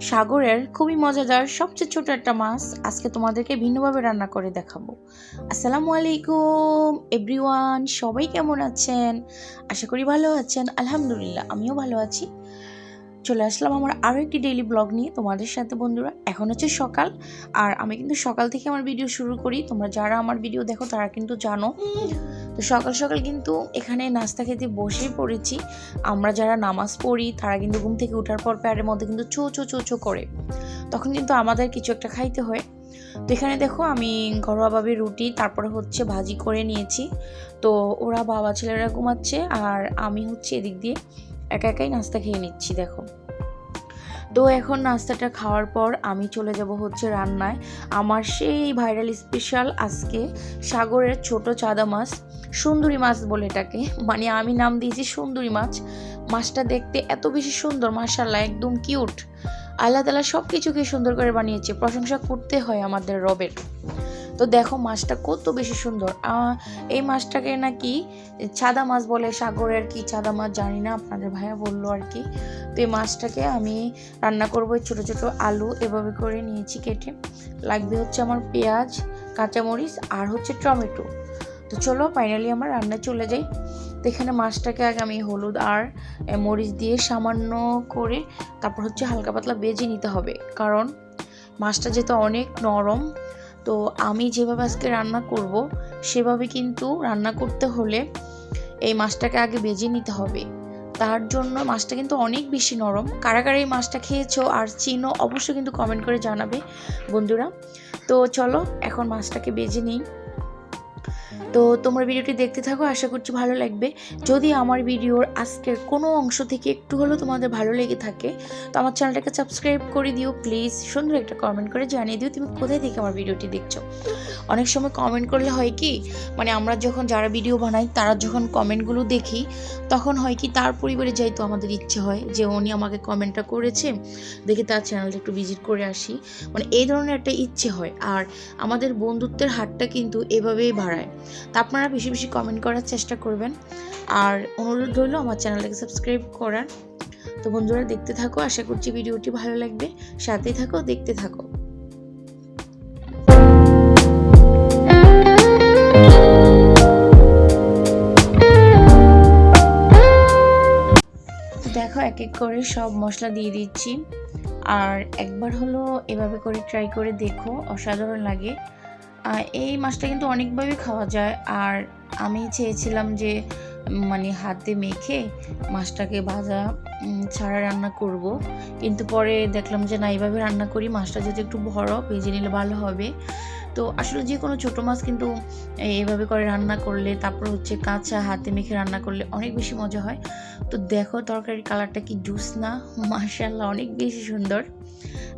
সাগরের খুবই মজাদার সবচেয়ে ছোট একটা মাছ আজকে তোমাদেরকে ভিন্নভাবে রান্না করে দেখাবো। আসসালামু আলাইকুম এভরিওয়ান সবাই কেমন আছেন? আশা করি ভালো আছেন, আলহামদুলিল্লাহ, আমিও ভালো আছি। চলে আসলাম আমার আরও একটি ডেইলি ব্লগ নিয়ে তোমাদের সাথে বন্ধুরা। এখন হচ্ছে সকাল, আর আমি কিন্তু সকাল থেকে আমার ভিডিও শুরু করি। তোমরা যারা আমার ভিডিও দেখো, তারা কিন্তু জানো। তো সকাল সকাল কিন্তু এখানে নাস্তা খেতে বসেই পড়েছি। আমরা যারা নামাজ পড়ি, তারা কিন্তু ঘুম থেকে ওঠার পর প্যারের মধ্যে কিন্তু চো চো চো চো করে। তখন কিন্তু আমাদের কিছু একটা খাইতে হয়। তো এখানে দেখো, আমি ঘরোয়াভাবে রুটি, তারপরে হচ্ছে ভাজি করে নিয়েছি। তো ওরা বাবা ছেলেরা ঘুমাচ্ছে, আর আমি হচ্ছে এদিক দিয়ে একা একাই নাস্তা খেয়ে নিচ্ছি, দেখো। তো এখন নাস্তাটা খাওয়ার পর আমি চলে যাব হচ্ছে রান্নায় আমার সেই ভাইরাল স্পেশাল আজকে সাগরের ছোট চাঁদা মাছ, সুন্দরী মাছ বলে এটাকে। মানে আমি নাম দিয়েছি সুন্দরী মাছ। মাছটা দেখতে এত বেশি সুন্দর মার্শাল্লাহ একদম কিউট আল্লাহ তালা সব কিছুকে সুন্দর করে বানিয়েছে। প্রশংসা করতে হয় আমাদের রবের। তো দেখো মাছটা কত বেশি সুন্দর। এই মাছটাকে নাকি চাঁদা মাছ বলে, সাগরের কি চাঁদা মাছ জানি না, আপনাদের ভাইয়া বলল আর কি। তো এই মাছটাকে আমি রান্না করব ছোটো ছোটো আলু, এভাবে করে নিয়েছি কেটে। লাগবে হচ্ছে আমার পেঁয়াজ, কাঁচামরিচ আর হচ্ছে টমেটো। তো চলো ফাইনালি আমার রান্না চলে যাই। তো এখানে মাছটাকে আগে আমি হলুদ আর মরিচ দিয়ে সামান্য করে তারপর হচ্ছে হালকা পাতলা বেজে নিতে হবে। কারণ মাছটা যেহেতু অনেক নরম তো আমি যেভাবে আজকে রান্না করব, সেভাবে কিন্তু রান্না করতে হলে এই মাছটাকে আগে বেজে নিতে হবে। তার জন্য মাছটা কিন্তু অনেক বেশি নরম। কারা কারা এই মাছটা খেয়েছো আর চিনো অবশ্যই কিন্তু কমেন্ট করে জানাবে বন্ধুরা। তো চলো এখন মাছটাকে বেজে নিই। তো তোমরা ভিডিওটি দেখতে থাকো, আশা করছি ভালো লাগবে। যদি আমার ভিডিওর আজকের কোনো অংশ থেকে একটু হলেও তোমাদের ভালো লেগে থাকে, তো আমার চ্যানেলটাকে সাবস্ক্রাইব করে দিও, প্লিজ। সুন্দর একটা কমেন্ট করে জানিয়ে দিও, তুমি কোথায় থেকে আমার ভিডিওটি দেখছ? অনেক সময় কমেন্ট করলে হয় কি মানে আমরা যখন যারা ভিডিও বানাই, তারা যখন কমেন্টগুলো দেখি, তখন হয় কি, তার পরিবারে যাই তো আমাদের ইচ্ছে হয় যে উনি আমাকে কমেন্টটা করেছে, দেখি তার চ্যানেলটা একটু ভিজিট করে আসি। মানে এই ধরনের একটা ইচ্ছে হয়। আর আমাদের বন্ধুত্বের হাতটা কিন্তু এভাবেই বাড়ায়। তা আপনারা বেশি বেশি কমেন্ট করার চেষ্টা করবেন। আর অনুরোধ রইল আমার চ্যানেলটাকে সাবস্ক্রাইব করার। তো বন্ধুরা, দেখতে থাকো, আশা করছি ভিডিওটি ভালো লাগবে। সাথেই থাকো, দেখতে থাকো। দেখো এক এক করে সব মশলা দিয়ে দিচ্ছি। আর একবার হলো এভাবে করে ট্রাই করে দেখো, অসাধারণ লাগে। এই মাছটা কিন্তু অনেকভাবে খাওয়া যায়। আর আমি চেয়েছিলাম যে মানে হাতে মেখে মাছটাকে ভাজা ছাড়া রান্না করব। কিন্তু পরে দেখলাম যে, না, এইভাবে রান্না করি, মাছটা যদি একটু বড় ভেজে নিলে ভালো হবে। তো আসলে যে কোনো ছোটো মাছ কিন্তু এইভাবে করে রান্না করলে, তারপর হচ্ছে কাঁচা হাতে মেখে রান্না করলে অনেক বেশি মজা হয়। তো দেখো, তরকারির কালারটা কি জুস না? মার্শাল্লাহ অনেক বেশি সুন্দর।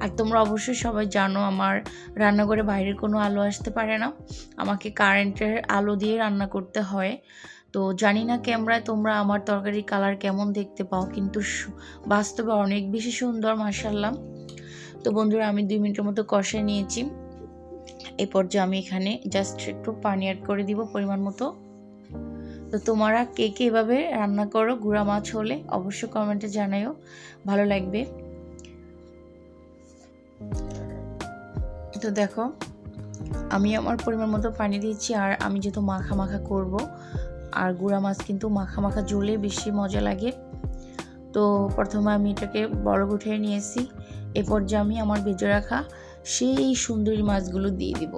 আর তোমরা অবশ্যই সবাই জানো আমার রান্নাঘরে বাইরের কোনো আলো আসতে পারে না। আমাকে কারেন্টের আলো দিয়ে রান্না করতে হয়। তো জানি না ক্যামেরায় তোমরা আমার তরকারির কালার কেমন দেখতে পাও, কিন্তু বাস্তবে অনেক বেশি সুন্দর মার্শাল্লাহ তো বন্ধুরা, আমি দুই মিনিটের মতো কষে নিয়েছি। এই পর্যায়ে আমি এখানে জাস্ট একটু পানি অ্যাড করে দিব পরিমাণ মতো। তো তোমরা কে কে এভাবে রান্না করো, গুঁড়া মাছ হলে অবশ্যই কমেন্টে জানাইও ভালো লাগবে। তো দেখো, আমি আমার পরিমাণ মতো পানি দিয়েছি আর আমি যেহেতু মাখা মাখা করব, আর গুঁড়া মাছ কিন্তু মাখা মাখা ঝোলে বেশি মজা লাগে। তো প্রথমে আমি এটাকে বড় উঠে নিয়েছি এ পর্যায়ে আমি আমার ভেজে রাখা সেই সুন্দরী মাছগুলো দিয়ে দিব।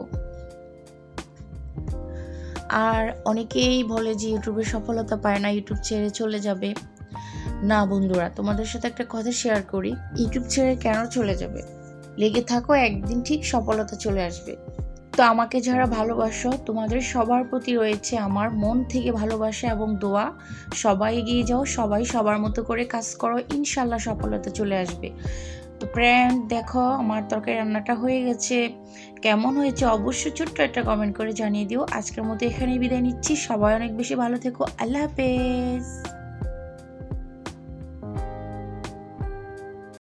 আর অনেকেই বলে যে ইউটিউবে সফলতা পায় না, ইউটিউব ছেড়ে চলে যাবে। না বন্ধুরা, তোমাদের সাথে একটা কথা শেয়ার করি, ইউটিউব ছেড়ে কেন চলে যাবে? লেগে থাকো, একদিন ঠিক সফলতা চলে আসবে। তো আমাকে যারা ভালোবাসো, তোমাদের সবার প্রতি রয়েছে আমার মন থেকে ভালোবাসা এবং দোয়া। সবাই এগিয়ে যাও, সবাই সবার মতো করে কাজ করো ইনশাল্লাহ সফলতা চলে আসবে। তো ফ্রেন্ড দেখো আমার তরকারি রান্নাটা হয়ে গেছে। কেমন হয়েছে অবশ্যই ছোট্ট একটা কমেন্ট করে জানিয়ে দিও। আজকের মতো এখানেই বিদায় নিচ্ছি। সবাই অনেক বেশি ভালো থেকো। আল্লাহ হাফেজ।